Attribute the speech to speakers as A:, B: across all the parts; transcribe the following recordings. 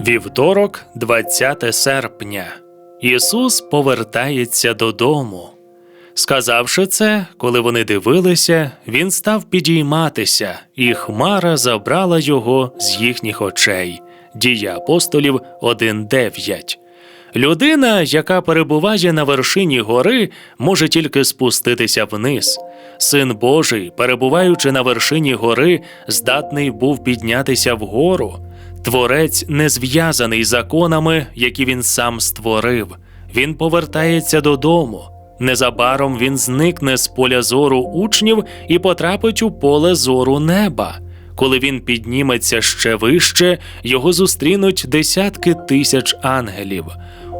A: Вівторок, 20 серпня. Ісус повертається додому. Сказавши це, коли вони дивилися, він став підійматися, і хмара забрала його з їхніх очей. Дія апостолів 1.9. Людина, яка перебуває на вершині гори, може тільки спуститися вниз. Син Божий, перебуваючи на вершині гори, здатний був піднятися вгору. Творець не зв'язаний законами, які він сам створив. Він повертається додому. Незабаром він зникне з поля зору учнів і потрапить у поле зору неба. Коли він підніметься ще вище, його зустрінуть десятки тисяч ангелів.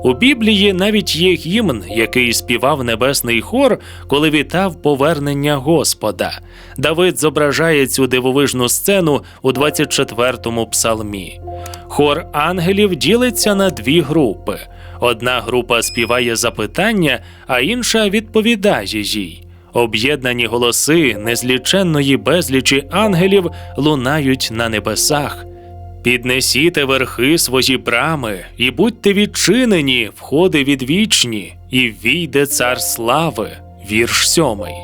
A: У Біблії навіть є гімн, який співав небесний хор, коли вітав повернення Господа. Давид зображає цю дивовижну сцену у 24-му псалмі. Хор ангелів ділиться на дві групи. Одна група співає запитання, а інша відповідає їй. Об'єднані голоси незліченної безлічі ангелів лунають на небесах. Піднесіте верхи свої брами, і будьте відчинені, входи відвічні, і війде цар слави. Вірш сьомий.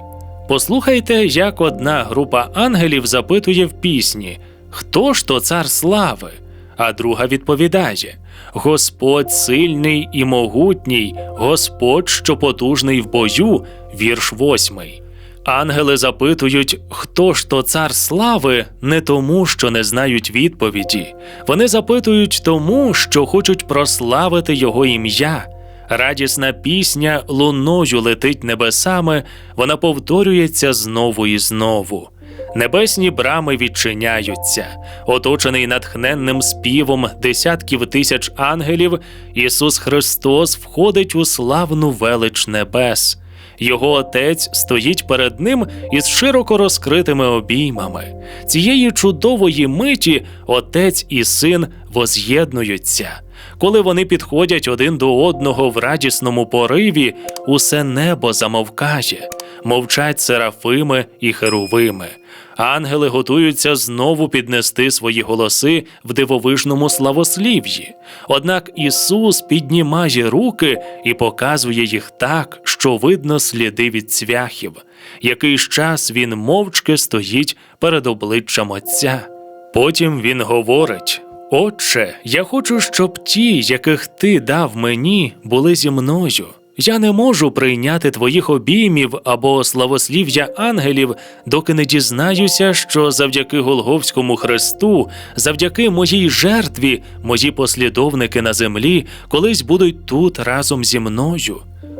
A: Послухайте, як одна група ангелів запитує в пісні: Хто ж то цар слави? А друга відповідає: Господь сильний і могутній, Господь, що потужний в бою, вірш восьмий. Ангели запитують, хто ж то цар слави, не тому, що не знають відповіді. Вони запитують тому, що хочуть прославити його ім'я. Радісна пісня луною летить небесами, вона повторюється знову і знову. Небесні брами відчиняються. Оточений натхненним співом десятків тисяч ангелів, Ісус Христос входить у славну велич небес. Його отець стоїть перед ним із широко розкритими обіймами. Цієї чудової миті отець і син воз'єднуються. Коли вони підходять один до одного в радісному пориві, усе небо замовкає, мовчать серафими і херувими. Ангели готуються знову піднести свої голоси в дивовижному славослів'ї. Однак Ісус піднімає руки і показує їх так, що видно сліди від цвяхів. Якийсь час він мовчки стоїть перед обличчям Отця. Потім він говорить: Отче, я хочу, щоб ті, яких ти дав мені, були зі мною. Я не можу прийняти твоїх обіймів або славослів'я ангелів, доки не дізнаюся, що завдяки Голговському Христу, завдяки моїй жертві, мої послідовники на землі колись будуть тут разом зі мною.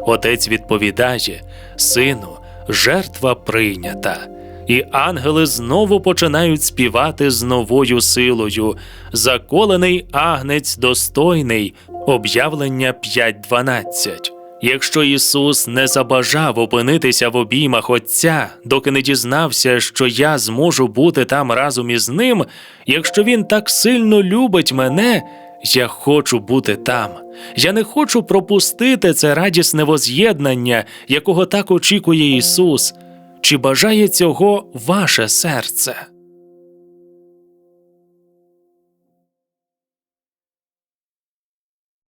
A: Отець відповідає: Сину, жертва прийнята. І ангели знову починають співати з новою силою. Заколений агнець достойний, об'явлення 5.12. Якщо Ісус не забажав опинитися в обіймах Отця, доки не дізнався, що я зможу бути там разом із ним, якщо Він так сильно любить мене, я хочу бути там. Я не хочу пропустити це радісне воз'єднання, якого так очікує Ісус. Чи бажає цього ваше серце?